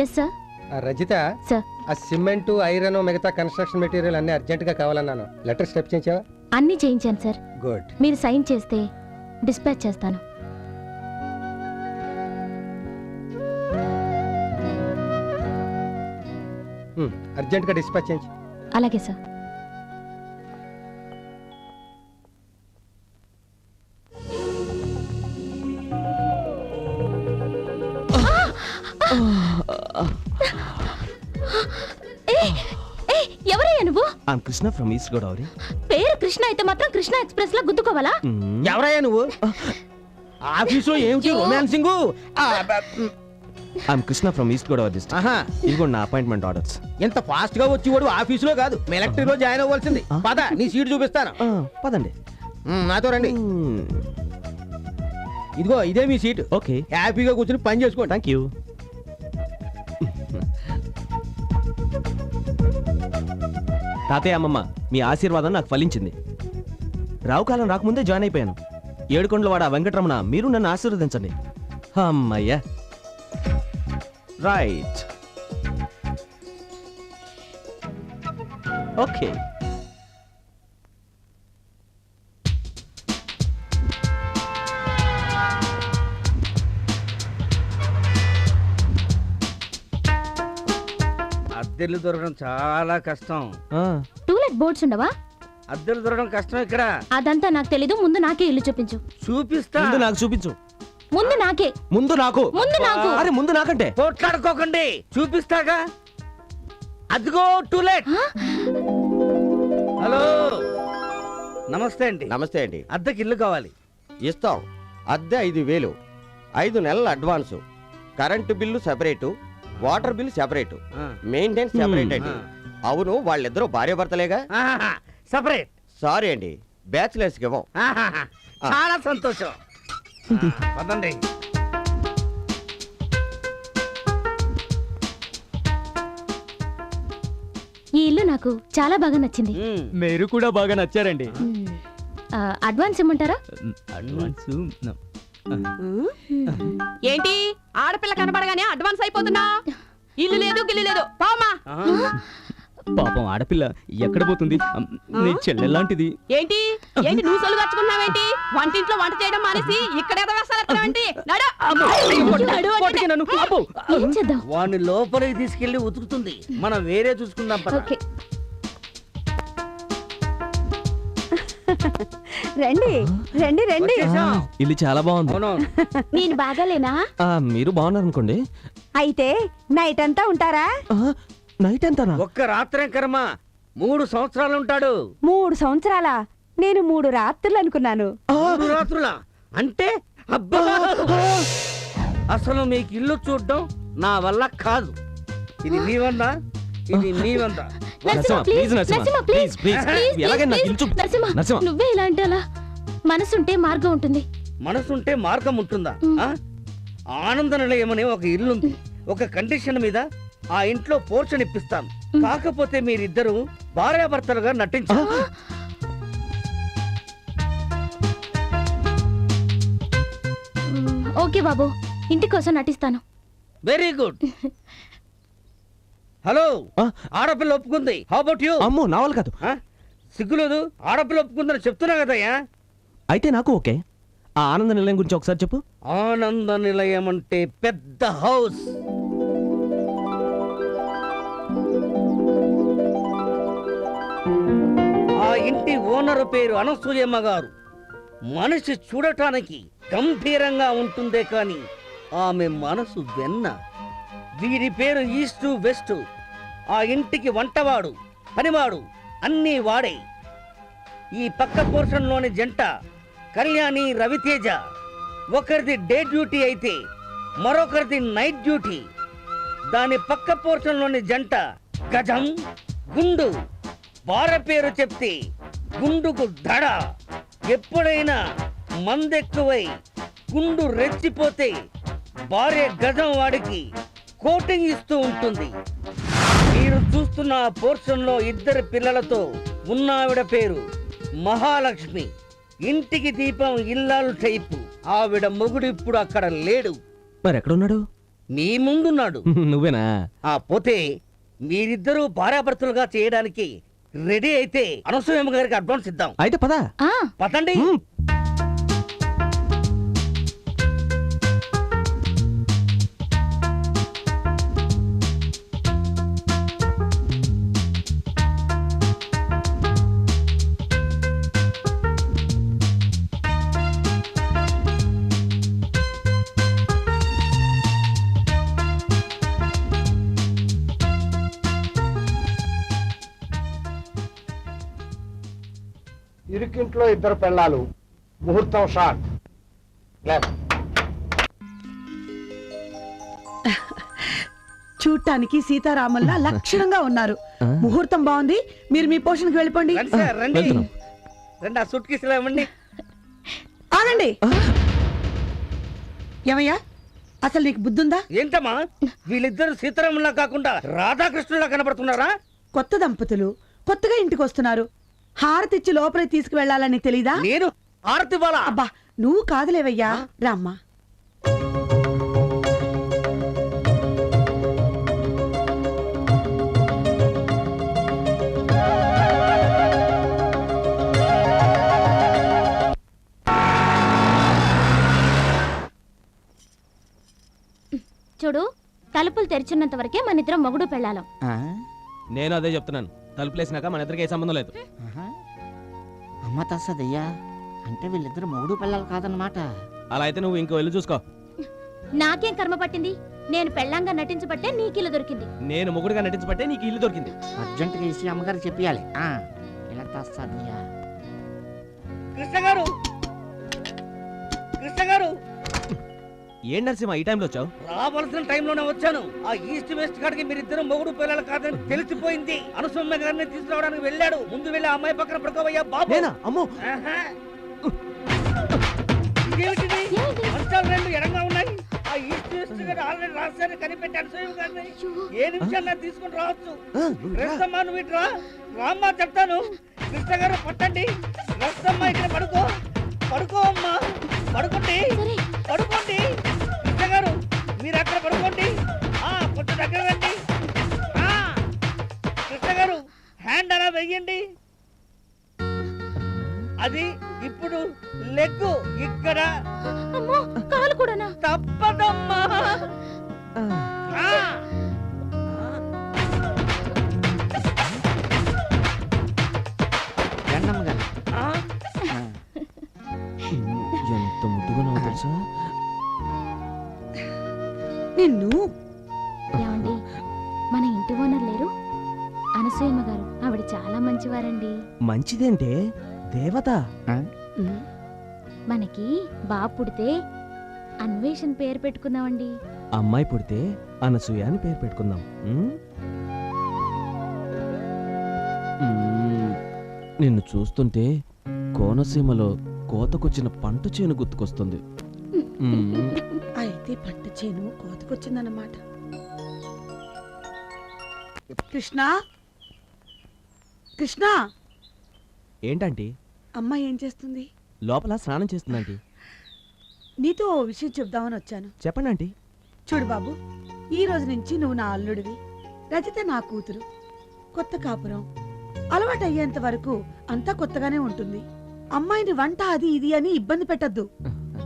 Yes sir Rajitha sir ఆ cement iron మిగతా construction material అన్ని అర్జెంట్గా కావాలన్నాను. లెటర్ స్టెప్ చేయించావా? అన్నీ చేయించాను సార్ గుడ్ మీరు సైన్ చేస్తే డిస్పాచ్ చేస్తాను. అర్జెంట్గా డిస్పాచ్ చేయించు. అలాగే సార్ ఏయ్, ఏయ్, ఎవరయ్యా నువ్వు? I'm Krishna from East Godavari పేరు కృష్ణ అయితే మాత్రం కృష్ణ ఎక్స్ప్రెస్ లా గుద్దుకోవాలా ఎవరయ్యా నువ్వు? ఆఫీసు ఏమిటి? Romancing I'm Krishna from East Godavari district ఆహా. ఇదిగోండి నా అపాయింట్మెంట్ ఆర్డర్స్ ఎంత ఫాస్ట్గా వచ్చి వాడు ఆఫీసులో కాదు. ఎలక్ట్రిక్లో జాయిన్ అవ్వాల్సింది. పద నీ సీట్ చూపిస్తాను. పదండి. నాతో రండి. ఇదిగో ఇదే మీ సీట్. ఓకే హ్యాపీగా కూర్చుని పని చేసుకోండి. థ్యాంక్ యూ తాతయ్య అమ్మమ్మ మీ ఆశీర్వాదం నాకు ఫలించింది. రావు కాలం రాకముందే జాయిన్ అయిపోయాను. ఏడుకొండలవాడ వెంకటరమణ మీరు నన్ను ఆశీర్వదించండి. అమ్మయ్యా. రైట్ ఓకే అద్దెలు దొరకడం చాలా కష్టం. టూలెట్ బోర్డ్స్ ఉండవా? అద్దెలు దొరకడం కష్టం ఇక్కడ. అదంతా నాకు తెలీదు ముందు నాకే ఇల్లు చూపించు. చూపిస్తా. ముందు నాకు చూపించు. ముందు నాకే. ముందు నాకు. ముందు నాకు. అరే ముందు నాకంటే. పోట్లాడుకోకండి. చూపిస్తాగా? అదిగో టూలెట్. హలో. నమస్తే అండి. నమస్తే అండి. అద్దెకి ఇల్లు కావాలి. ఇస్తాం. అద్దె ఐదు వేలు. ఐదు నెలల advance. Current bill separate. Water bill separate. Maintenance separate అండి. అవును వాళ్ళిద్దరూ భార్య భర్తలేగా సపరేట్. సారీ అండి బ్యాచిలర్స్కి ఇవ్వం. ఆహాహా, చాలా సంతోషం. పదండి. ఈ ఇల్లు నాకు చాలా బాగా నచ్చింది. మీరు కూడా బాగా నచ్చారండి. అడ్వాన్స్ ఇమ్మంటారా? అడ్వాన్స్ ఏంటి? ఆడపిల్ల కనబడగానే అడ్వాన్స్ అయిపోతున్నా? ఇల్లు లేదు గిల్లు లేదు. పోమా పాపం ఆడపిల్ల ఎక్కడ పోతుంది? నీ చెల్లెలాంటిది ఏంటి? ఏంటి నువ్వు సొల్లు వంటింట్లో వంట చేయడం మానేసి ఇక్కడ వాడిని లోపలికి తీసుకెళ్ళి ఉతుకుతుంది. మనం వేరే చూసుకుందాం పద. ఓకే. రండి రండి రండి. ఇల్లు చాలా బాగుంది. నేను బాగాలేనా? ఆ, మీరు బాగున్నారు అనుకోండి అయితే నైట్ అంతా ఉంటారా? నైట్ ఎంతనా ఒక్క రాత్రే కర్మ. మూడు సంవత్సరాలు ఉంటాడు. మూడు సంవత్సరాల? నేను మూడు రాత్రులు అనుకున్నాను. మూడు రాత్రుల? అంటే అబ్బా! అసలు మీకు ఇల్లు చూడడం నా వల్ల కాదు. ఇది మీ వంద ఇది మీ వంద నరసింహ, నరసింహ, ఎలాగైనా నాకు. నరసింహ. నువ్వే ఇలా అంటే అలా? మనసుంటే మార్గం ఉంటుంది. మనసుంటే మార్గం ఉంటుందా? ఆ? ఆనంద నిలయం అనే ఒక ఇల్లుంది. ఒక కండిషన్ మీద ఆ ఇంట్లో పోర్షన్ ఇప్పిస్తాను. కాకపోతే మీరిద్దరు భార్యాభర్తలుగా నటించారు ఓకే బాబు ఇంటి కోసం నటిస్తాను. Very good. హలో? ఆడపిల్ల ఒప్పుకుంది. హౌ అబౌట్ యూ అమ్మో నా వల్ల కాదు. సిగ్గులేదు. ఆడపిల్ల ఒప్పుకుందని చెప్తున్నా కదయ్యా. అయితే నాకు ఓకే. ఆ ఆనంద నిలయం గురించి ఒకసారి చెప్పు. ఆనంద నిలయం అంటే పెద్ద హౌస్. ఆ ఇంటి ఓనర్ పేరు అనసూయమ్మ గారు. మనిషి చూడటానికి గంభీరంగా ఉంటుందే కాని ఆమె మనసు వెన్న. వీరి పేరు ఈస్టు వెస్టు. ఆ ఇంటికి వంటవాడు పనివాడు అన్నీ వాడే. ఈ పక్క పోర్షన్లోని జంట కళ్యాణి రవితేజ. ఒకరిది డే డ్యూటీ అయితే మరొకరిది నైట్ డ్యూటీ. దాని పక్క పోర్షన్లోని జంట గజం గుండు. వార పేరు చెప్తే గుండుకు దడ ఎప్పుడైనా మందెక్కువై గుండు రెచ్చిపోతే భార్య గజం వాడికి కోటింగ్ ఇస్తూ ఉంటుంది. మీరు చూస్తున్న పోర్షన్లో ఇద్దరు పిల్లలతో ఉన్నావిడ పేరు మహాలక్ష్మి. ఇంటికి దీపం ఇల్లాలు టైపు. ఆవిడ మొగుడు ఇప్పుడు అక్కడ లేడు. మరి ఎక్కడున్నాడు మీ ముందున్నాడు. నువ్వేనా? ఆ పోతే మీరిద్దరూ భార్యాభర్తలుగా చేయడానికి రెడీ అయితే అనసూయమ్మ గారికి అడ్వాన్స్ ఇద్దాం. అయితే పదా. ఆ. పదండి. ఇరుకింట్లో ఇద్దరు పెళ్ళాలు. ముహూర్తం షాట్ చూడటానికి సీతారాముల్లా లక్షణంగా ఉన్నారు. ముహూర్తం బాగుంది. మీరు మీ పోషణకి వెళ్ళిపోండి. రండి సార్ రండి. వెళ్తున్నాం. రండి ఆ సూట్ కేసులు ఇవ్వండి. ఆగండి. ఏమయ్యా? అసలు నీకు బుద్ధుందా? ఏంటమ్మా? వీళ్ళిద్దరు సీతారాములా కాకుండా రాధాకృష్ణులా కనబడుతున్నారా? కొత్త దంపతులు కొత్తగా ఇంటికి వస్తున్నారు. హారతిచ్చి లోపలికి తీసుకువెళ్ళాలని తెలీదా? నేను ఆరతి వాళ్ళ అబ్బా నువ్వు కాదులేవయ్యా. రామ్మా. చూడు తలుపులు తెరిచున్నంత వరకే మన ఇద్దరం మొగుడు పెళ్ళాలం. నేను అదే చెప్తున్నాను. తలుపులేసినాక మన ఇద్దరికి ఏ సంబంధం లేదు. అమ్మ తస్సదయ్యా అంటే వీళ్ళిద్దరు మూడు పిల్లలు కాదనమాట అలా అయితే నువ్వు ఇంకో వెళ్ళి చూసుకో. నాకేం కర్మ పట్టింది? నేను పెళ్ళంగా నటించబట్టే నీకిల్లు దొరికింది. నేను మొగుడుగా నటించబట్టే నీకు ఇల్లు దొరికింది. అర్జెంటుగా ఇసి అమ్మగారికి చెప్పాలి ఇలా తస్సదయ్యా కృష్ణ గారు ఏం నరసింహ ఈ టైంలో వచ్చావు? రావాల్సిన టైంలోనే వచ్చాను. ఆ ఈస్ట్ వెస్ట్ కాడికి మీరిద్దరు మొగుడు పిల్లలు కాదని తెలిసిపోయింది. అనుసమ్మ గారిని తీసుకురావడానికి వెళ్ళాడు. ముందు వెళ్ళి ఆ అమ్మాయి పక్కన పడుకోవయ్యా బాబు. నేనా? అమ్మో! ఆహా. ఇదేమిటిది? రెండు ఎడంగా ఉన్నాయి. ఆ ఈస్ట్ వెస్ట్ గారు ఆల్రెడీ రాశారు కనిపెట్టి అనుసూయ గారిని. ఏ నిమిషాల్లో తీసుకుని రావచ్చు. రస్తమ్మ నువ్వు ఇటు రా. రామ్మా చెప్తాను. కృష్ణ గారు పట్టండి. రస్తమ్మ ఇక్కడ పడుకో. పడుకో అమ్మా పడుకోండి. సరే. పడుకోండి. మీరు అక్కడ పడుకోండి. ఆ కొంచెం దగ్గర రండి. కృష్ణ గారు హ్యాండ్ అలా వెయ్యండి. అది ఇప్పుడు లెగ్ ఇక్కడ. అమ్మో కాలు కూడానా? తప్పదమ్మా. మంచిదేంటే? దేవత. మనకి బాబు పుడితే అన్వేషణ్ పేరు పెట్టుకుందామండి. అమ్మాయి పుడితే అనసూయ అని పేరు పెట్టుకుందాం. నిన్ను చూస్తుంటే కోనసీమలో కోతకొచ్చిన పంట చేను గుర్తుకొస్తుంది. అయితే పంట చేను కోతకొచ్చిందన్నమాట. కృష్ణ? కృష్ణ? ఏంటంటీ? అమ్మ ఏం చేస్తుంది? లోపల స్నానం చేస్తుందంటీ. నీతో ఓ విషయం చెప్దామని వచ్చాను. చెప్పండి ఆంటీ. చూడు బాబు ఈ రోజు నుంచి నువ్వు నా అల్లుడివి. రజిత నా కూతురు. కొత్త కాపురం. అలవాటు అయ్యేంత వరకు అంతా కొత్తగానే ఉంటుంది. అమ్మాయిని వంట అది ఇది అని ఇబ్బంది పెట్టద్దు.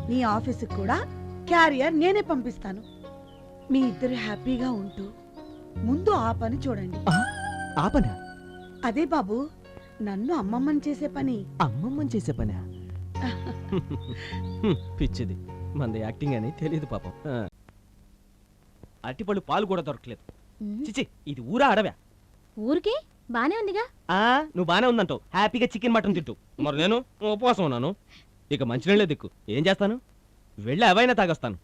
నీ ఆఫీసుకు కూడా క్యారియర్ నేనే పంపిస్తాను. మీ ఇద్దరు హ్యాపీగా ఉంటూ ముందు ఆ పని చూడండి. ఆపనా అదే బాబు నన్ను అమ్మమ్మని చేసే పని. అమ్మమ్మని చేసే పనా? పిచ్చిది. మంది యాక్టింగ్ అని తెలియదు పాపం. ఆ. అరటిపళ్ళు పాలు కూడా దొరకలేదు. చిచి ఇది ఊరా అడవ్యా ఊరికే? బానే ఉందిగా. ఆ నువ్వు బానే ఉందంటావు. హ్యాపీగా చికెన్ మటన్ తింటూ. మరి నేను ఉపవాసం ఉన్నాను. ఇక మంచినీళ్ళే దిక్కు. ఏం చేస్తాను? వెళ్ళి అవైనా తాగొస్తాను.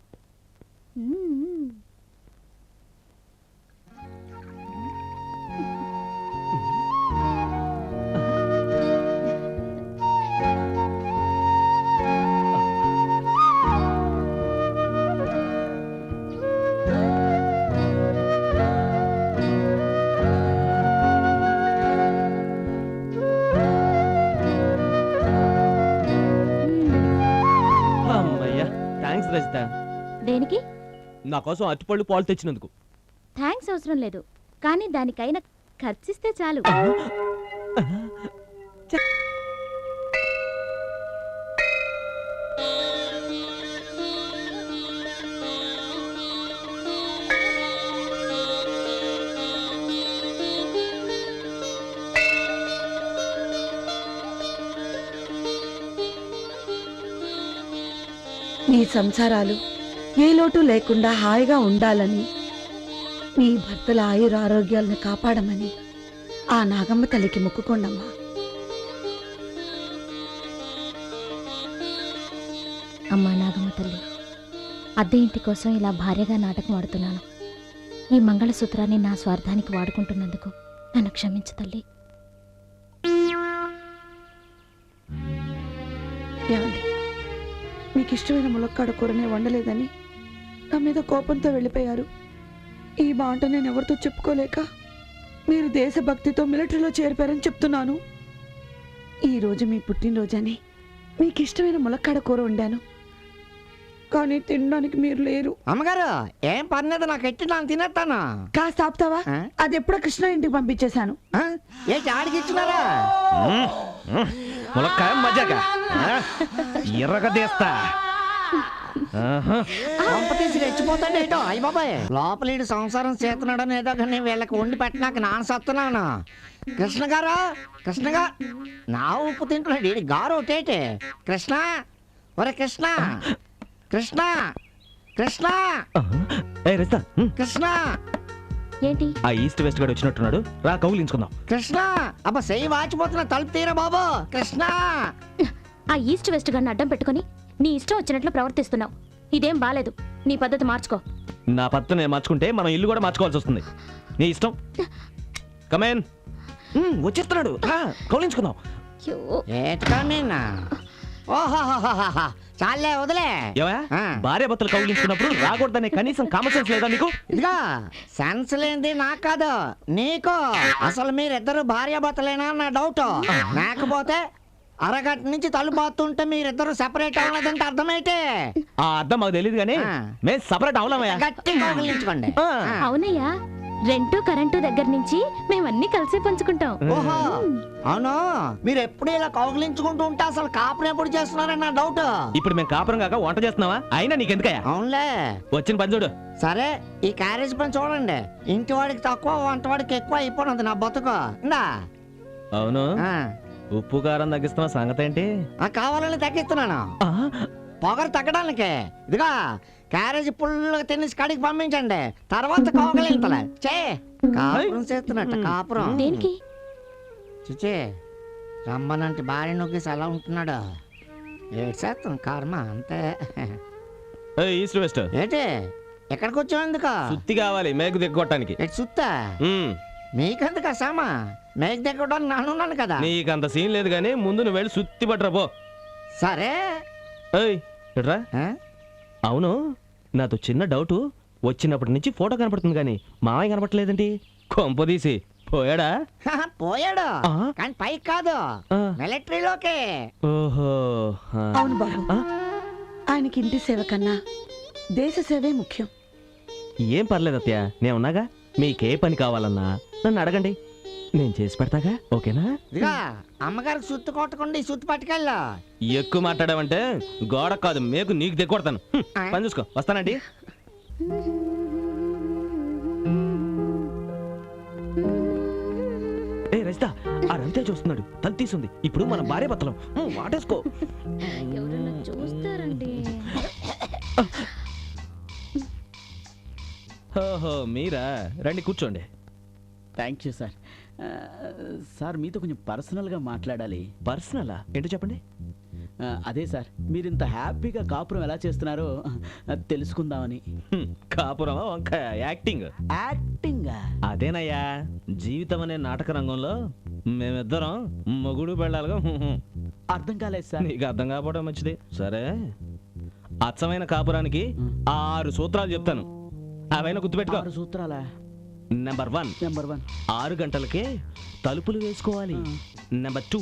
దేనికి? నా కోసం అరటిపళ్ళు పాలు తెచ్చినందుకు. థ్యాంక్స్ అవసరం లేదు. కానీ దానికైనా ఖర్చిస్తే చాలు. మీ సంసారాలు ఏ లోటు లేకుండా హాయిగా ఉండాలని మీ భర్తల ఆయుర ఆరోగ్యాలను కాపాడమని ఆ నాగమ్మ తల్లికి మొక్కుకోండమ్మా. అమ్మా నాగమ్మ తల్లి అద్దె ఇంటి కోసం ఇలా భార్యగా నాటకం ఆడుతున్నాను. ఈ మంగళసూత్రాన్ని నా స్వార్థానికి వాడుకుంటున్నందుకు నన్ను క్షమించు తల్లి. ఏమండి మీకు ఇష్టమైన ములక్కాడ కూరనే వండలేదని నా మీద కోపంతో వెళ్ళిపోయారు. ఈ మాట నేను ఎవరితో చెప్పుకోలేక మీరు దేశభక్తితో మిలిటరీలో చేరిపారని చెప్తున్నాను. ఈరోజు మీ పుట్టినరోజని మీకు ఇష్టమైన ములక్కాడ కూర వండాను. కానీ తినడానికి మీరు లేరు. అమ్మగారు ఏం పర్లేదు నాకు ఎట్టి నేను తినేస్తాను. కాస్త ఆపుతావా? అది ఎప్పుడో కృష్ణ ఇంటికి పంపించేశాను? ఏంటి ఆడికి ఇచ్చినారా? ములక్కాయ మజాగా ఎర్రగా తీస్తా ఆహా. పంప తీసి రెచ్చిపోతాడు ఏటో అయ్య బాబాయ్. లోపల సంసారం చేస్తున్నాడని ఏదో కానీ వీళ్ళకి వండి పెట్టినాక నాన్న సత్తున్నాను? కృష్ణ గారు? కృష్ణ గా నా ఉప్పు తింటున్నాడు ఈడి గారు ఒకటేటే కృష్ణ? ఒరే కృష్ణ. కృష్ణ. కృష్ణ. కృష్ణ. ఏంటి? ఆ ఈస్ట్ వెస్ట్ గడు వచ్చినట్టున్నాడు. రా కౌలించుకుందాం కృష్ణ. అబ్బా సెయ్యి వాచిపోతున్నా తలుపు తీరా బాబు. కృష్ణ. ఆ ఈస్ట్ వెస్ట్ గన్ను అడ్డం పెట్టుకొని నీ ఇష్టం వచ్చినట్లు ప్రవర్తిస్తున్నావు. ఇదేం బాలేదు. నీ పద్ధతి మార్చుకో. నా నేను మార్చుకుంటే మనం ఇల్లు కూడా మార్చుకోవాల్సి వస్తుంది. నీ ఇష్టం? కమేన్ వచ్చేస్తున్నాడు. కౌలించుకుందాం అయ్యో, ఏట్కా మీనా ఓహోహోహోహో. చాలే వదిలే. భార్య భర్తలు కౌలించుకున్నప్పుడు రాకూడదనే కనీసం కామన్ సెన్స్ లేదా నీకు? ఇదిగా సెన్స్ లేనిది నాకు కాదు. నీకు. అసలు మీరిద్దరు భార్యాభర్తలేనా నా డౌట్ లేకపోతే అరగంట నుంచి తలుపు బాతుంటే మీరిద్దరు సెపరేట్ అవ్వలేదంటే అర్థమైతే? ఆ అర్థం మాకు తెలియదు కానీ. మేము సపరేట్. ఆ. అవునయ్యా రెంటు కరెంటు దగ్గర నుంచి మేమన్నీ కలిసి పంచుకుంటాం. ఓహో అవును? మీరు ఎప్పుడు ఇలా కౌగిలించుకుంటూ ఉంటే అసలు కాపురం ఎప్పుడు చేస్తున్నారని నా డౌట్ ఇప్పుడు మేము కాపురం కాక వంట చేస్తున్నావా? అయినా నీకెందుకయ్యా? అవునులే. వచ్చిన పని చూడు. సరే ఈ క్యారేజ్ పని చూడండి. ఇంటి వాడికి తక్కువ వంట వాడికి ఎక్కువ అయిపోయినది నా బతుకు. అవును. ఉప్పు కారం తగ్గిస్తున్న సంగతి ఏంటి ఆ, కావాలని తగ్గిస్తున్నాను. ఆ, పొగరు తగ్గడానికి. ఇదిగా క్యారేజ్ పుల్లుగా తినేసి కడికి పంపించండి. తర్వాత కోగలింతలే చే కాపురం చేస్తున్నట్ట కాపురం. దేనికి? చూచే రమ్మనంటే భార్య నొక్కేసి అలా ఉంటున్నాడు. ఏడు చేస్తాం కర్మ అంతే. ఏయ్, ఈస్ట్ వెస్ట్? ఏంటి? ఎక్కడికి వచ్చావు ఎందుకు? సుత్తి కావాలి మేకు దిగ్గొట్టడానికి ఎటు సుత్తా? ఉమ్, మీకెందుకు సామా? మేక్ దగ్గర నానున్నాను కదా. నీకంత సీన్ లేదు కానీ ముందు నువ్వు వెళ్ళి సుత్తి పట్టరా పో. సరే. ఏయ్? అవును నాతో చిన్న డౌట్. వచ్చినప్పటి నుంచి ఫోటో కనపడుతుంది కానీ మామయ్య కనపడలేదేంటి కొంపదీసి పోయాడా? పోయాడు. ఆ? కానీ పైకి కాదు. మిలిటరీలోకి. ఓహో. అవును బాబు? ఆయనకి ఇంటి సేవ కన్నా దేశ సేవే ముఖ్యం. ఏం పర్లేదు అత్తయ్య నేను ఉన్నాగా మీకే పని కావాలన్నా నన్ను అడగండి. నేను చేసి పెడతాగా? ఓకేనా? ఇదిగా అమ్మగారికి సుత్తు కొట్టకుండా ఈ సుత్తు పట్టుకెళ్ళా. ఎక్కువ మాట్లాడావంటే గోడ కాదు మేకు నీకు దిగొడతాను. హ్మ్, పని చూసుకో వస్తానండి. ఏ రజిత ఆ రవితేజ్ చూస్తున్నాడు తల తీసుంది. ఇప్పుడు మన భార్య భర్తలం హ్మ్, వాటేసుకో. చూస్తారండి. ఓహో మీరా? రండి కూర్చోండి. థ్యాంక్ యూ సార్ సార్ మీతో కొంచెం పర్సనల్గా మాట్లాడాలి. పర్సనలా? ఏంటో చెప్పండి. ఆ, అదే సార్ మీరు ఇంత హ్యాపీగా కాపురం ఎలా చేస్తున్నారో తెలుసుకుందామని. వంకాయ? యాక్టింగ్. యాక్టింగా? అదేనయ్యా జీవితం అనే నాటక రంగంలో మేమిద్దరం మొగుడు పెళ్ళాలిగా. అర్థం కాలేదు సార్. నీకు అర్థం కాకపోవడం మంచిది. సరే అచ్చమైన కాపురానికి ఆరు సూత్రాలు చెప్తాను. అవైనా గుర్తుపెట్టుకో. ఆరు సూత్రాలా? నెంబర్ వన్ నెంబర్ వన్ ఆరు గంటలకే తలుపులు వేసుకోవాలి. నెంబర్ టూ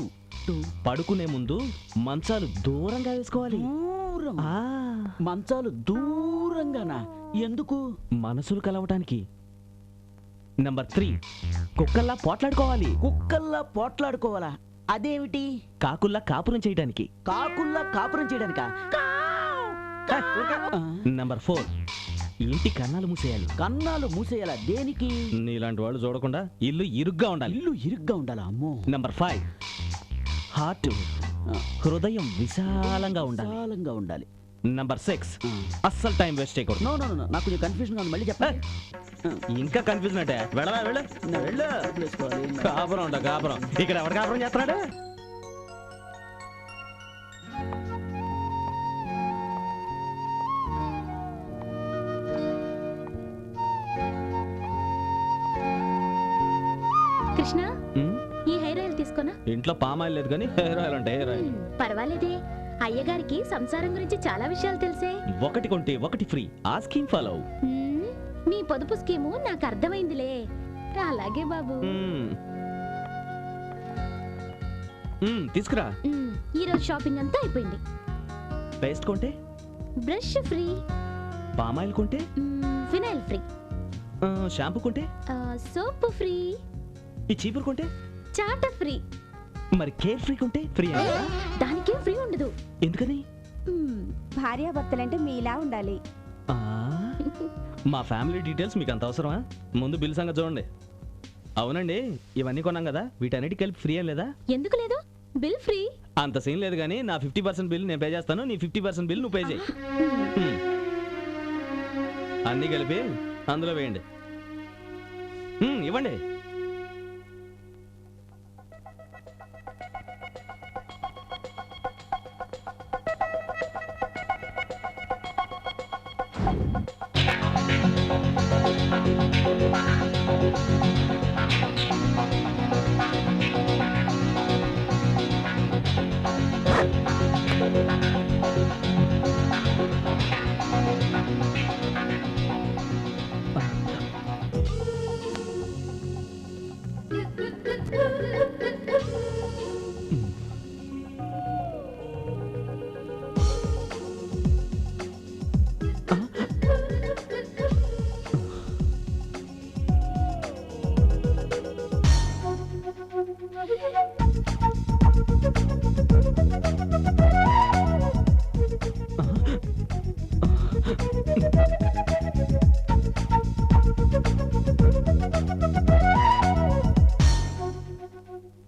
టూ పడుకునే ముందు మంచాలు దూరంగా వేసుకోవాలి. దూరం. ఆ, మంచాలు దూరం దూరంగానా? ఎందుకు? మనసులు కలవటానికి. నంబర్ త్రీ కుక్కల్లా పోట్లాడుకోవాలి. కుక్కల్లా పోట్లాడుకోవాలా? అదేమిటి? కాకుల్లా కాపురం చేయడానికి కాకుల్లా కాపురం చేయడానికా? ఆ, నంబర్ ఫోర్ ఇంటి కన్నాలు మూసేయాలి. కన్నాలు మూసేయాలా? దేనికి? నీలాంటి వాళ్ళు చూడకుండా ఇల్లు ఇరుగ్గా ఉండాలి. ఇల్లు ఇరుగ్గా ఉండాలా? అమ్మో. నంబర్ ఫైవ్ హార్ట్ హృదయం విశాలంగా ఉండాలి. విశాలంగా ఉండాలి. Number six. అస్సలు టైం వేస్ట్ చేయకూడదు. నో నో నో నాకు కొంచెం కన్ఫ్యూజన్ ఉంది. మళ్ళీ చెప్పండి. ఇంకా కన్ఫ్యూజన్ అంటే? వెళ్ళవా వెళ్ళు? వెళ్ళు కాపురం ఉండ కాపురం? ఇక్కడ ఎవరు కాపురం చేస్తున్నాడు? ఇంట్లో పామాయిల్ లేదు కానీ హెయిర్ ఆయిల్ అంటే హెయిర్ ఆయిల్. పర్వాలేదే. అయ్యగారికి సంసారం గురించి చాలా విషయాలు తెలిసే. ఒకటి కొంటే ఒకటి ఫ్రీ. ఆ స్కీమ్ ఫాలో మ్, మీ పొదుపు స్కీము నాకు అర్థమైందిలే. అలాగే బాబు. తీసుకురా. మ్, ఈ రోజు షాపింగ్ అంతా అయిపోయింది. పేస్ట్ కొంటే? Brush free. పామాయిల్ కొంటే? మ్, ఫినాయిల్ ఫ్రీ. షాంపూ కొంటే? ఆ, సోప్ ఫ్రీ. ఈ చీపురు కొంటే? చాట ఫ్రీ. మరి కేర్ ఫ్రీ కొంటే ఫ్రీ దానికేం ఫ్రీ ఉండదు. ఎందుకని? మ్, భార్యాభర్తలంటే మీలా ఉండాలి. ఆ, మా ఫ్యామిలీ డీటెయిల్స్ మీకు అంత అవసరమా? ముందు బిల్ సంగతి చూడండి. అవునండి ఇవన్నీ కొన్నాం కదా వీటన్నిటికి కలిపి ఫ్రీ ఏం లేదా? ఎందుకు లేదు? బిల్ ఫ్రీ అంత సీన్ లేదు కానీ నా ఫిఫ్టీ పర్సెంట్ బిల్ నేను పే చేస్తాను నీ ఫిఫ్టీ పర్సెంట్ బిల్ నువ్వు పే చేయి. అన్నీ కలిపి అందులో వేయండి. ఇవ్వండి.